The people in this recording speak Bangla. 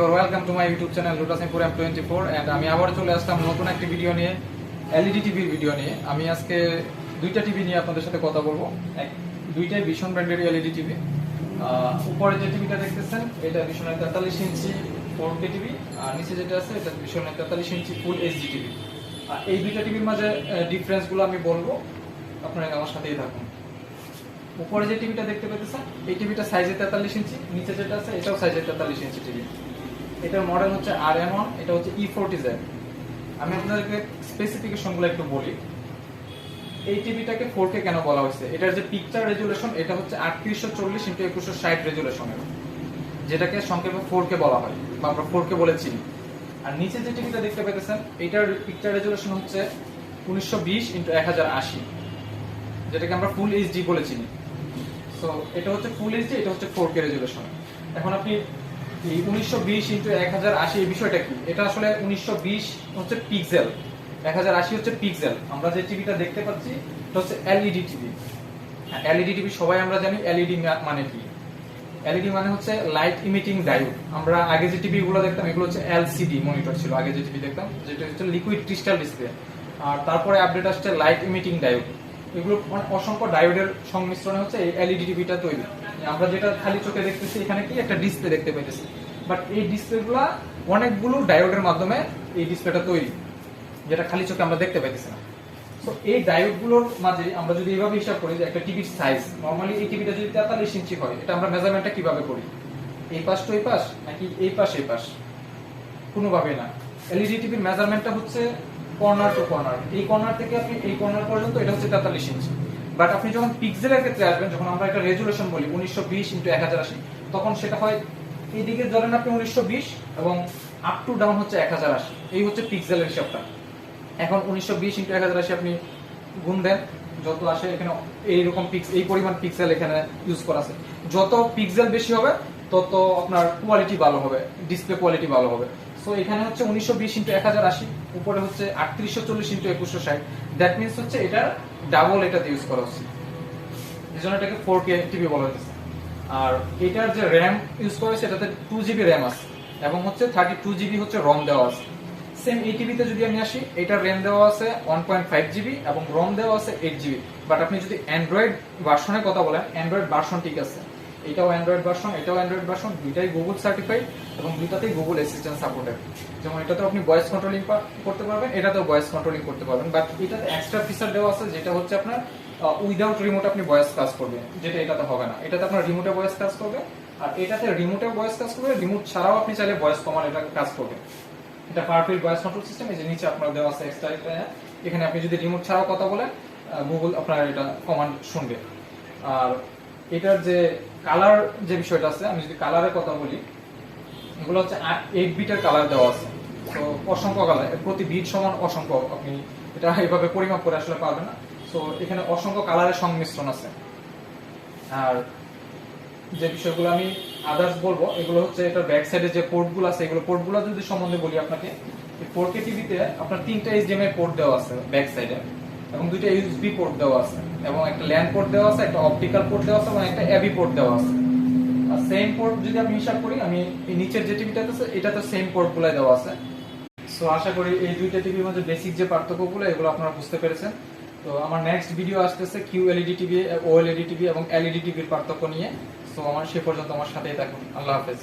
You're welcome to my YouTube channel লুটাস এম্পোর এম টোয়েন্টি ফোর অ্যান্ড আমি আবার চলে আসলাম নতুন একটি ভিডিও নিয়ে, এলইডি টিভির ভিডিও নিয়ে। আমি আজকে দুইটা টিভি নিয়ে আপনাদের সাথে কথা বলব। এক, দুইটাই ভীষণ ব্র্যান্ডের এলইডি টিভি। উপরে যে টিভিটা দেখতেছেন, এটা ভীষণের তেতাল্লিশ ইঞ্চি ফোর কে টিভি, আর নিচে যেটা আছে, এটা ভীষণের তেতাল্লিশ ইঞ্চি ফুল এইচডি টিভি। এই দুইটা টিভির মাঝে ডিফারেন্সগুলো আমি বলব। আপনারা আমার সাথেই থাকুন। উপরে যে টিভিটা দেখতে পেতেছেন, এই টিভিটা সাইজে তেতাল্লিশ ইঞ্চি, নিচে যেটা আছে, এটাও সাইজে তেতাল্লিশ ইঞ্চি টিভি। এটার মডেল হচ্ছে আর এন ওয়ান এটা হচ্ছে ই ফোরটি জেড আমি আপনাদেরকে স্পেসিফিকেশন স্পেসিফিকেশনগুলো একটু বলি। এই টিভিটাকে ফোর কে কেন বলা হয়েছে? এটার যে পিকচার রেজুলেশন এটা হচ্ছে আটত্রিশশো চল্লিশ ইন্টু একুশশো ষাট রেজুলেশনের যেটাকে সংক্ষেপে ফোর কে বলা হয়, বা আমরা ফোর কে বলে চিনি। আর নিচে যে টিভিটা দেখতে পেতেছেন এটার পিকচার রেজুলেশন হচ্ছে উনিশশো বিশ ইন্টু এক হাজার আশি, যেটাকে আমরা ফুল এইচডি বলে চিনি। সো এটা হচ্ছে ফুল এইচডি এটা হচ্ছে ফোর কে রেজুলেশন এখন আপনি এই উনিশশো বিশ ইন্টু এক হাজার আশি, এই বিষয়টা কি? এটা আসলে উনিশশো বিশ হচ্ছে এক হচ্ছে আমরা যে টিভিটা দেখতে পাচ্ছি, এটা হচ্ছে এলইডি টিভি এলইডি টিভি সবাই আমরা জানি এলইডি মানে কি? এলইডি মানে হচ্ছে লাইট ইমিটিং ডায়োড আমরা আগে যে দেখতাম, এগুলো হচ্ছে এলসিডি মনিটর ছিল, আগে যে টিভি দেখতাম, যেটা হচ্ছে লিকুইড ক্রিস্টাল ডিসপ্লে আর তারপরে আপডেট আসছে লাইট ইমিটিং ডায়োড এগুলো মানে অসংখ্য ডায়োডের সংমিশ্রণে হচ্ছে এই এলইডি টিভিটা তৈরি। আমরা যেটা খালি চোখে দেখতেছি, এখানে কি একটা ডিসপ্লে দেখতে পাইতেছি। বাট এই ডিসপ্লেগুলা অনেকগুলো ডায়োডের মাধ্যমে এই ডিসপ্লেটা তৈরি, যেটা খালি চোখে আমরা দেখতে পাইতেছি না। তো এই ডায়োডগুলোর মাঝে আমরা যদি এভাবে হিসাব করি যে একটা টিভির সাইজ নর্মালি এই টিভিটা যদি তেতাল্লিশ ইঞ্চি হয়, এটা আমরা মেজারমেন্টটা কীভাবে করি? এই পাশ টু এই পাশ, নাকি এই পাশ এই পাশ? কোনোভাবে না। এলইডি টিভির মেজারমেন্টটা হচ্ছে কর্নার টু কর্নার এই কর্নার থেকে আপনি এই কর্নার পর্যন্ত এটা হচ্ছে তেতাল্লিশ ইঞ্চি। বাট আপনি যখন পিক্সেলের ক্ষেত্রে আসবেন, যখন আমরা একটা রেজুলেশন বলি, উনিশশো বিশ ইন্টু এক হাজার আশি, তখন সেটা হয় এইদিকে ধরেন আপনি উনিশশো বিশ এবং আপ টু ডাউন হচ্ছে এক হাজার আশি। এই হচ্ছে পিক্সেলের হিসাবটা। এখন উনিশশো বিশ ইন্টু এক হাজার আশি আপনি গুণ দেন, যত আসে এখানে এইরকম পিক্স এই পরিমাণ পিক্সেল এখানে ইউজ করা আছে। যত পিক্সেল বেশি হবে তত আপনার কোয়ালিটি ভালো হবে ডিসপ্লে কোয়ালিটি ভালো হবে। সো এখানে হচ্ছে উনিশশো বিশ ইন্টু এক হাজার আশি, উপরে হচ্ছে আটত্রিশশো চল্লিশ ইন্টু একুশশো ষাট। দ্যাট মিনস হচ্ছে এটা ডাবল এটাতে ইউজ করা হচ্ছে। এই জন্য এটাকে ফোর কে টিভি বলা হচ্ছে আর এটার যে র্যাম ইউজ করা হয়েছে, এটাতে টু জিবি র্যাম আছে। এবং হচ্ছে থার্টি টু জিবি হচ্ছে রম দেওয়া আছে। সেম এই টিভিতে যদি আমি আসি, এটার র্যাম দেওয়া আছে ওয়ান পয়েন্ট ফাইভ জিবি এবং রম দেওয়া আছে এইট জিবি বাট আপনি যদি অ্যান্ড্রয়েড ভার্সনের কথা বলেন অ্যান্ড্রয়েড ভার্সন ঠিক আছে। এটাও অ্যান্ড্রয়েড ভার্সন এটাও অ্যান্ড্রয়েড ভার্সন দুইটাই গুগল সার্টিফাইড এবং দুইটাতেই গুগল অ্যাসিস্ট্যান্ট সাপোর্টেড যেমন এটাতে আপনি ভয়েস কন্ট্রোলিং করতে পারবেন, এটাতেও ভয়েস কন্ট্রোলিং করতে পারবেন। বাট এটাতে এক্সট্রা ফিচার দেওয়া আছে, যেটা হচ্ছে আপনার উইদাউট রিমোট আপনি ভয়েস কাজ করবেন, যেটা এটাতে হবে না। এটাতে আপনার রিমোটে ভয়েস কাজ করবে, আর এটাতে রিমোটে ভয়েস কাজ করবে রিমোট ছাড়াও আপনি চাইলে ভয়েস কমান্ড এটা কাজ করবে। এটা পারফেক্ট ভয়েস কন্ট্রোল সিস্টেম এই যে নিচে আপনার দেওয়া আছে এক্সট্রা এখানে আপনি যদি রিমোট ছাড়াও কথা বলেন গুগল আপনার এটা কমান্ড শুনবে। আর এটার যে কালার যে বিষয়টা আছে, আমি যদি কালারের কথা বলি, এগুলো হচ্ছে এইট বিটের কালার দেওয়া আছে। তো অসংখ্য কালার প্রতি বিট সমান অসংখ্য, আপনি এটা এইভাবে পরিমাপ করে আসলে পাবেন না। তো এখানে অসংখ্য কালারের সংমিশ্রণ আছে। আর যে বিষয়গুলো আমি আদার্স বলব, এগুলো হচ্ছে এটার ব্যাক সাইডে যে পোর্টগুলো আছে, এগুলো পোর্টগুলো যদি সম্বন্ধে বলি আপনাকে ফোর কে টিভিতে আপনার তিনটা এইচডিএমআই পোর্ট দেওয়া আছে ব্যাক সাইডে এবং দুইটা ইউএসবি পোর্ট দেওয়া আছে, এবং একটা ল্যান্ড পোর্ট দেওয়া আছে, একটা অপটিক্যাল পোর্ট দেওয়া আছে, এবং একটা এবি পোর্ট দেওয়া আছে। আর সেম পোর্ট যদি আমি হিসাব করি, আমি এই নিচের যে টিভিটা আছে এটাতে সেম পোর্ট গুলাই দেওয়া আছে। সো আশা করি এই দুইটা টিভির মধ্যে বেসিক যে পার্থক্যগুলো, এগুলো আপনারা বুঝতে পেরেছেন। তো আমার নেক্সট ভিডিও আসতেছে Q LED TV OLED TV এবং এলইডি টিভির পার্থক্য নিয়ে। সো আমার সে পর্যন্ত আমার সাথেই থাকুন। আল্লাহ হাফেজ।